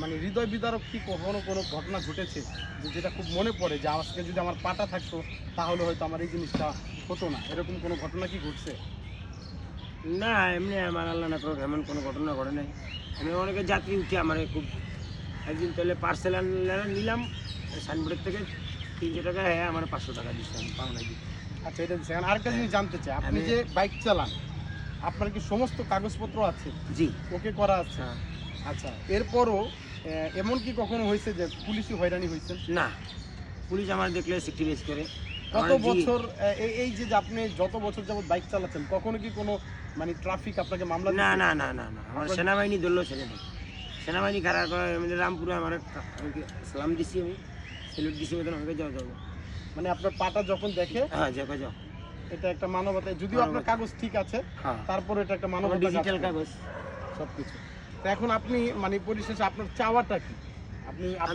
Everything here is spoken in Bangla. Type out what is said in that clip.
মানে হৃদয় বিদারক কি কখনো কোনো ঘটনা ঘটেছে? যেটা খুব মনে পড়ে যে আজকে যদি আমার পাটা থাকতো তাহলে হয়তো আমার এই জিনিসটা হতো না। এরকম কোনো ঘটনা কি ঘটছে? না এমনি আমার আল্লাহ না এমন কোনো ঘটনা ঘটে নাই। আমি অনেকে যাত্রী উঠে আমার খুব একদিন তাহলে পার্সেল নিলাম সাইনবোর্ডের থেকে তিনশো টাকা হ্যাঁ আমার পাঁচশো টাকা দিচ্ছে আমি পাওনা দিচ্ছি। আচ্ছা এটা দিচ্ছি। এখন আরেকটা জিনিস জানতে চাই আপনি যে বাইক চালান আপনার কি সমস্ত কাগজপত্র আছে? জি। ওকে করা আছে? হ্যাঁ। আচ্ছা। এরপরও এমন কি কখনো হয়েছে যে পুলিশি হয়রানি হয়েছে না। পুলিশ আমার দেখলে সিটি রেস করে। কত বছর এই- যে আপনি যত বছর যাবত বাইক চালাচ্ছেন কখনো কি কোনো মানে ট্রাফিক আপনাকে মামলা না না না না না। আমার সেনাবাহিনী ধরলো ছেড়ে দেয় সেনাবাহিনী খারাপ করে রামপুরে আমার সালাম দিছি আমি। সেলুট দিছি মতন আমাকে যাও যাও। মানে আপনার পাটা যখন দেখে হ্যাঁ যাও যাও। এটা একটা মানবতা। যদিও আপনার কাগজ ঠিক আছে হ্যাঁ। তারপর এটা একটা মানবতা ডিজিটাল কাগজ। সবকিছু। তো এখন আপনি মানে পরিশেষে আপনার চাওয়াটা কি? আপনি